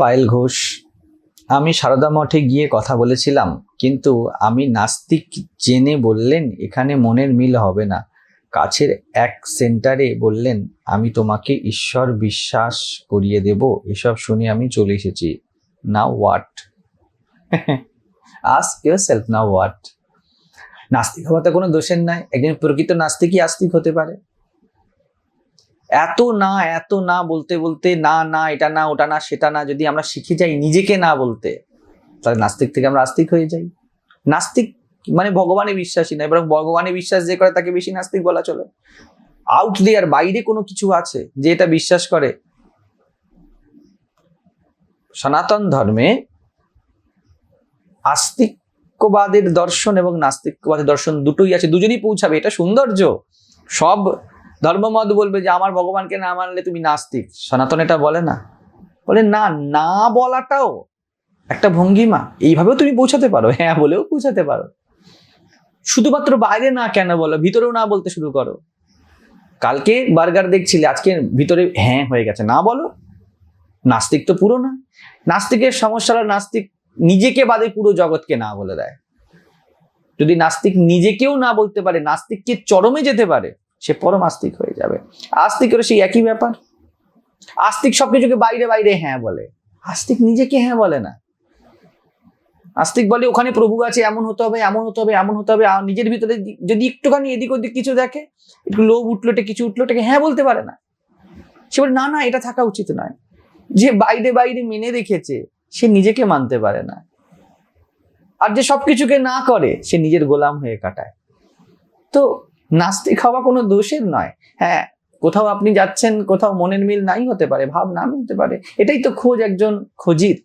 পায়েল ঘোষ। আমি সারদা মঠে গিয়ে কথা বলেছিলাম, কিন্তু আমি নাস্তিক জেনে বললেন, এখানে মনের মিল হবে না। কাছের এক সেন্টারে বললেন, আমি তোমাকে ঈশ্বর বিশ্বাস করিয়ে দেব, এসব শুনে আমি চলে এসেছি। Now what ask yourself now what নাস্তিক হওয়াতে কোনো দোষের নাই, একজন প্রকৃত নাস্তিকই আস্তিক হতে পারে। এত না এত না বলতে বলতে না না, এটা না, ওটা না, সেটা না যদি আমরা শিখে যাই নিজেকে না বলতে, তাহলে নাস্তিক থেকে আমরা আস্তিক হয়ে যাই। নাস্তিক মানে ভগবানে বিশ্বাসী না বরং ভগবানে বিশ্বাস যে করে তাকে বেশি নাস্তিক বলা চলে। আউট দেয়ার বাইরে কোনো কিছু আছে যে এটা বিশ্বাস করে। সনাতন ধর্মে আস্তিকবাদের দর্শন এবং নাস্তিকবাদের দর্শন দুটোই আছে, দুজনই পৌঁছাবে, এটা সৌন্দর্য। সব ধর্মমত বলবে যে আমার ভগবানকে না মানলে তুমি নাস্তিক। সনাতন এটা বলে না। বলে, না না বলাটাও একটা ভঙ্গিমা। এইভাবেও তুমি পৌঁছাতে পারো। হ্যাঁ বলেও পৌঁছাতে পারো। শুধুমাত্র বাইরে না কেন বলো, ভিতরেও না বলতে শুরু করো। কালকে বার্গার দেখছিলে, আজকে ভিতরে হ্যাঁ হয়ে গেছে। না বলো। নাস্তিক তো পুরো না। নাস্তিকের সমস্যা হলো নাস্তিক নিজেকে বাদে পুরো জগৎকে না বলে দেয়। যদি নাস্তিক নিজেকেও না বলতে পারে, নাস্তিককে চরমে যেতে পারে সে পরম আস্তিক হয়ে যাবে। আস্তিকেরও সেই একই ব্যাপার? আস্তিক সবকিছুকে বাইরে বাইরে হ্যাঁ বলে। আস্তিক নিজেকে হ্যাঁ বলে না। আস্তিক বলে, ওখানে প্রভু আছে, এমন হতে হবে, এমন হতে হবে, এমন হতে হবে। নিজের ভিতরে যদি একটুখানি এদিক ওদিক কিছু দেখে, একটু লোভ উঠল এটা কিছু উঠল এটাকে হ্যাঁ বলতে পারে না। সে বলে, না না, এটা থাকা উচিত নয়। যে বাইরে বাইরে মেনে রেখেছে, সে নিজেকে মানতে পারে না। আর যে সবকিছুকে না করে, সে নিজের গোলাম হয়ে কাটায়। তো নাস্তিক হওয়া কোনো দোষের নয়। হ্যাঁ কোথাও আপনি যাচ্ছেন, কোথাও মনের মিল নাই হতে পারে, ভাব না মিলতে পারে। এটাই তো খোঁজ একজন খোঁজির।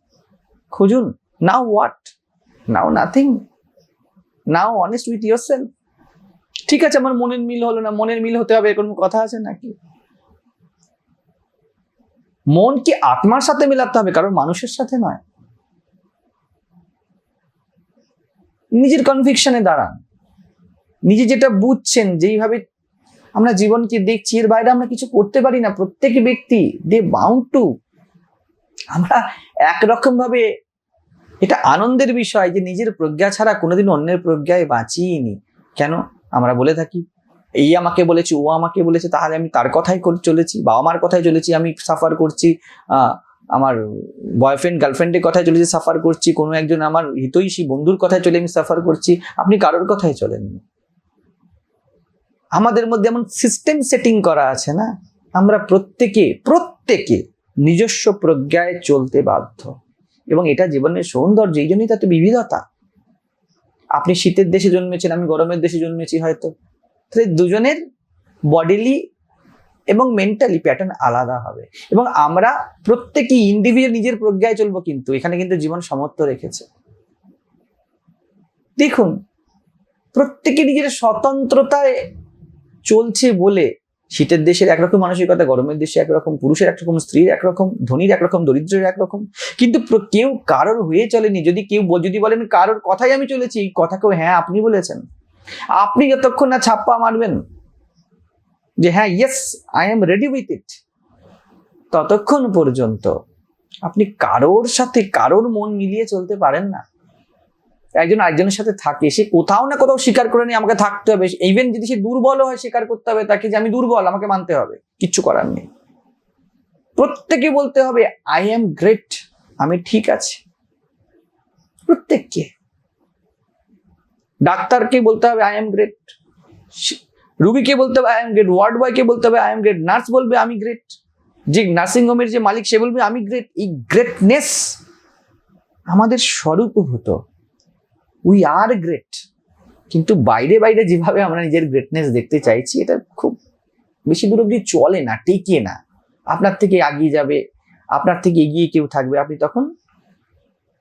খুঁজুন, now what? Now nothing. Now honest with self ঠিক আছে, আমার মনের মিল হলো না, মনের মিল হতে হবে, এরকম কথা আছে নাকি? মন কি আত্মার সাথে মেলাতে হবে কারণ মানুষের সাথে নয়। নিজের কনভিকশনে দাঁড়ান। নিজে যেটা বুঝছেন, যেইভাবে আমরা জীবনকে দেখছি, এর বাইরে আমরা কিছু করতে পারি না। প্রত্যেক ব্যক্তি, দে বাউন্ড টু। আমরা একরকম ভাবে এটা আনন্দের বিষয় যে নিজের প্রজ্ঞা ছাড়া কোনোদিন অন্যের প্রজ্ঞায় বাঁচিয়েনি কেন? আমরা বলে থাকি, এই আমাকে বলেছে, ও আমাকে বলেছে, তাহলে আমি তার কথাই চলেছি বাবা মার কথাই চলেছি, আমি সাফার করছি আমার বয়ফ্রেন্ড গার্লফ্রেন্ডের কথায় চলেছি সাফার করছি, কোনো একজন আমার হিতৈষী বন্ধুর কথায় চলে আমি সাফার করছি, আপনি কারোর কথাই চলেননি। আমাদের মধ্যে এমন সিস্টেম সেটিং করা আছে না? আমরা প্রত্যেকে প্রত্যেকে নিজস্ব প্রজ্ঞায় চলতে বাধ্য। এবং এটা জীবনের সৌন্দর্য, এই জন্যই তাতে বিবিধতা। আপনি শীতের দেশে জন্মেছেন, আমি গরমের দেশে জন্মেছি হয়তো। তাহলে দুজনের বডিলি এবং মেন্টালি প্যাটার্ন আলাদা হবে। এবং আমরা প্রত্যেকেই ইন্ডিভিজুয়াল নিজের প্রজ্ঞায় চলবো কিন্তু, এখানে কিন্তু জীবন সমর্থ রেখেছে। দেখুন, প্রত্যেকে নিজের স্বতন্ত্রতায় চলছে বলে শীতের দেশের একরকম মানসিকতা, গরমের দেশে একরকম, পুরুষের একরকম, স্ত্রীর একরকম, ধনীর একরকম, দরিদ্রের একরকম। কিন্তু কেউ কারোর হয়ে চলেনি। যদি কেউ যদি বলেন কারোর কথাই আমি চলেছি, এই কথাকেও হ্যাঁ আপনি বলেছেন। আপনি যতক্ষণ না ছাপ্পা মারবেন, যে হ্যাঁ yes I am ready with it ততক্ষণ পর্যন্ত আপনি কারোর সাথে কারোর মন মিলিয়ে চলতে পারেন না। একজন আরেকজনের সাথে থাকে, সে কোথাও না কোথাও স্বীকার করে নিয়ে আমাকে থাকতে হবে। ইভেন যদি সে দুর্বল হয় স্বীকার করতে হবে, তাকে যে আমি দুর্বল, আমাকে মানতে হবে। কিচ্ছু করার নেই। প্রত্যেকে বলতে হবে আই এম গ্রেট আমি ঠিক আছি। প্রত্যেককে। ডাক্তারকে বলতে হবে আই এম গ্রেট রুবিকে বলতে হবে আই এম গ্রেট ওয়ার্ড বয়কে বলতে হবে আই এম গ্রেট নার্স বলবে, আমি গ্রেট যে নার্সিং হোমের যে মালিক, সে বলবে, আমি গ্রেট এই গ্রেটনেস আমাদের স্বরূপভূত। উই আর গ্রেট কিন্তু বাইরে বাইরে যেভাবে আমরা নিজের গ্রেটনেস দেখতে চাইছি, এটা খুব বেশি দূর অব্দি চলে না টেকে না। আপনার থেকে এগিয়ে যাবে, আপনার থেকে এগিয়ে কেউ থাকবে, আপনি তখন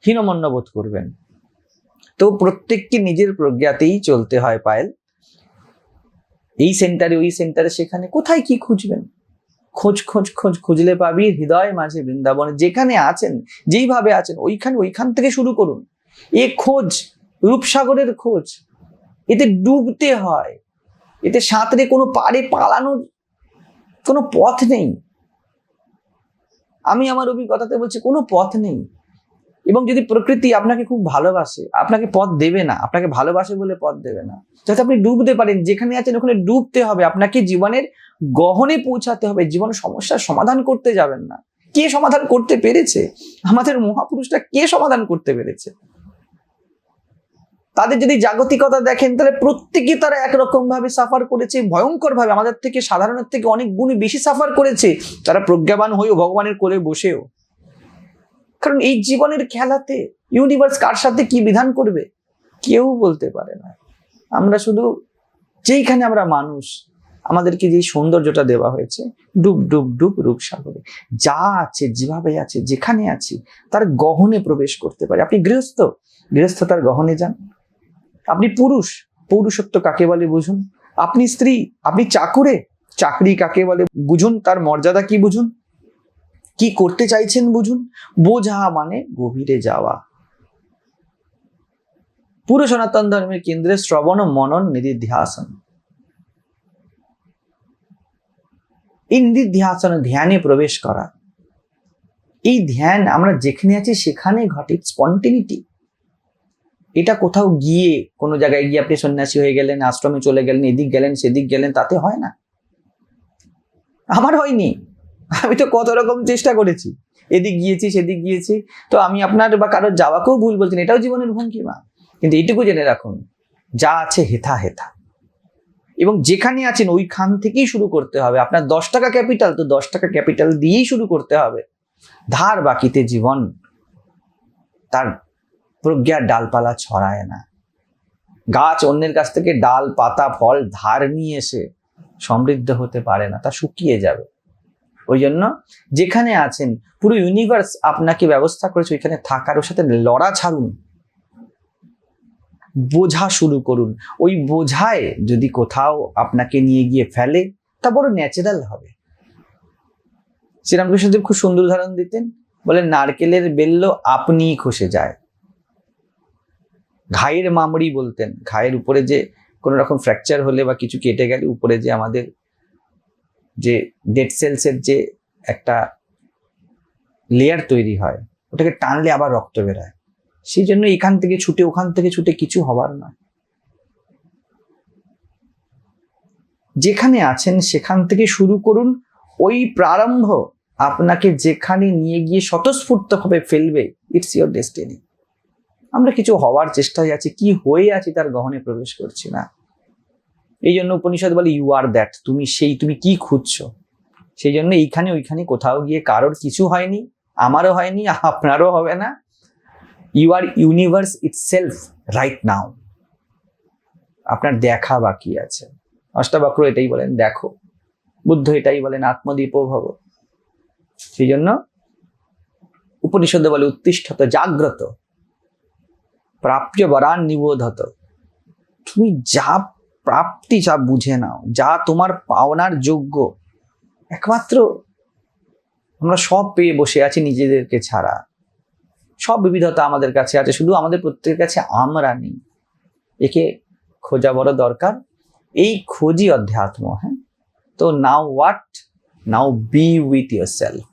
হীনমন্য বোধ করবেন। তো প্রত্যেককে নিজের প্রজ্ঞাতেই চলতে হয়, পায়েল। এই সেন্টারে ওই সেন্টারে সেখানে কোথায় কি খুঁজবেন? খোঁজ খোঁজ খোঁজ, খুঁজলে পাবি হৃদয় মাঝে বৃন্দাবনে। যেখানে আছেন, যেইভাবে আছেন, ওইখানে, ওইখান থেকে শুরু করুন। এ খোঁজ রূপসাগরের খোঁজ। এতে ডুবতে হয়। এতে সাঁতরে কোনো পাড়ে পালানোর কোনো পথ নেই। আমি আমার অভিজ্ঞতাতে বলছি, কোনো পথ নেই। এবং যদি প্রকৃতি আপনাকে খুব ভালোবাসে, আপনাকে পথ দেবে না, আপনাকে ভালোবাসে বলে পথ দেবে না। যাতে আপনি ডুবতে পারেন, যেখানে আছেন ওখানে ডুবতে হবে। আপনাকে জীবনের গহনে পৌঁছাতে হবে। জীবনের সমস্যার সমাধান করতে যাবেন না। কে সমাধান করতে পেরেছে? আমাদের মহাপুরুষরা কে সমাধান করতে পেরেছে? তাদের যদি জাগতিকতা দেখেন, তাহলে প্রত্যেকে তারা একরকম ভাবে সাফার করেছে ভয়ঙ্কর ভাবে আমাদের থেকে, সাধারণের থেকে অনেক গুণে বেশি সাফার করেছে। তারা প্রজ্ঞাবান হয়েও ভগবানের কোলে বসেও। কারণ এই জীবনের খেলাতে ইউনিভার্স কার সাথে কি বিধান করবে? কেউ বলতে পারে না। আমরা শুধু যেইখানে আমরা মানুষ, আমাদেরকে যে সৌন্দর্যটা দেওয়া হয়েছে, ডুব ডুব ডুব রূপসাগরে। যা আছে, যেভাবে আছে, যেখানে আছি, তার গহনে প্রবেশ করতে পারে। আপনি গৃহস্থ? গৃহস্থ তার গহনে যান। আপনি পুরুষ, পৌরুষত্ব কাকে বলে বুঝুন? আপনি স্ত্রী, আপনি চাকুরে, চাকরি কাকে বলে বুঝুন? তার মর্যাদা কি বুঝুন? কি করতে চাইছেন বুঝুন? বোঝা মানে গভীরে যাওয়া। পুরো সনাতন ধর্মের কেন্দ্রে শ্রবণ ও মনন, নিধিধ্যাসন। এই নিধিধ্যাসন ধ্যানে প্রবেশ করা। এই ধ্যান আমরা যেখানে আছি সেখানে ঘটে স্পন্টিনিটি এটা কোথাও গিয়ে কোনো জায়গায় গিয়ে আপনি সন্ন্যাসী হয়ে গেলেন, আশ্রমে চলে গেলেন, এদিক গেলেন, সেদিক গেলেন, তাতে হয় না। আমার হয়নি। আমি তো কত রকম চেষ্টা করেছি। এদিক গিয়েছি, সেদিক গিয়েছি। তো আমি আপনার বা কারোর যাওয়াকেও ভুল বলছি এটাও জীবনের ভঙ্গিমা কিন্তু এইটুকু জেনে রাখুন, যা আছে হেথা হেথা। এবং যেখানে আছেন ওইখান থেকেই শুরু করতে হবে। আপনার দশ টাকা ক্যাপিটাল, তো দশ টাকা ক্যাপিটাল দিয়েই শুরু করতে হবে। ধার বাকিতে জীবন, তার প্রজ্ঞার ডালপালা ছড়ায় না। গাছ অন্যের কাছ থেকে ডাল, পাতা, ফল, ধার নিয়ে এসে সমৃদ্ধ হতে পারে না, তা শুকিয়ে যাবে। ওই জন্য যেখানে আছেন, পুরো ইউনিভার্স আপনাকে ব্যবস্থা করেছে ওইখানে থাকার, ওর সাথে লড়া ছাড়ুন। বোঝা শুরু করুন। ওই বোঝায় যদি কোথাও আপনাকে নিয়ে গিয়ে ফেলে, তা বড় ন্যাচারাল হবে। শ্রীরামকৃষ্ণদেব খুব সুন্দর উদাহরণ দিতেন বলে নারকেলের বেল্ল আপনিই খসে যায়। ঘায়ের মামড়ি বলতেন। ঘায়ের উপরে যে কোনো রকম ফ্র্যাকচার হলে বা কিছু কেটে গেলে উপরে যে আমাদের যে ডেড সেলসের যে একটা লেয়ার তৈরি হয়, ওটাকে টানলে আবার রক্ত বেরোয়। সেই জন্য এখান থেকে ছুটে, ওখান থেকে ছুটে কিছু হবার নয়। যেখানে আছেন সেখান থেকে শুরু করুন, ওই প্রারম্ভ আপনাকে যেখানে নিয়ে গিয়ে স্বতঃস্ফূর্তভাবে ফেলবে ইটস ইয়োর ডেস্টিনি আমরা কিছু হওয়ার চেষ্টায় আছি, কি হয়ে আছি তার গহনে প্রবেশ করছি না। এই জন্য উপনিষদ বলে ইউ আর দ্যাট তুমি সেই, তুমি কি খুঁজছো? সেই জন্য এইখানে ওইখানে কোথাও গিয়ে কারোর কিছু হয়নি, আমারও হয়নি, আপনারও হবে না। You are universe itself right now আপনার দেখা বাকি আছে। অষ্টাবক্র এটাই বলেন, দেখো। বুদ্ধ এটাই বলেন, আত্মদীপ ভব। সেই জন্য উপনিষদে বলে উত্তিষ্ঠত জাগ্রত। প্রাপ্য বরান নিবোধত। তুমি যা প্রাপ্তি যা বুঝে নাও, যা তোমার পাওনার যোগ্য। একমাত্র আমরা সব পেয়ে বসে আছি নিজেদেরকে ছাড়া। সব বিবিধতা আমাদের কাছে আছে, শুধু আমাদের প্রত্যেকের কাছে আমরা নেই। একে খোঁজা বড় দরকার। এই খোঁজি অধ্যাত্ম হ্যাঁ? তো now what now be with yourself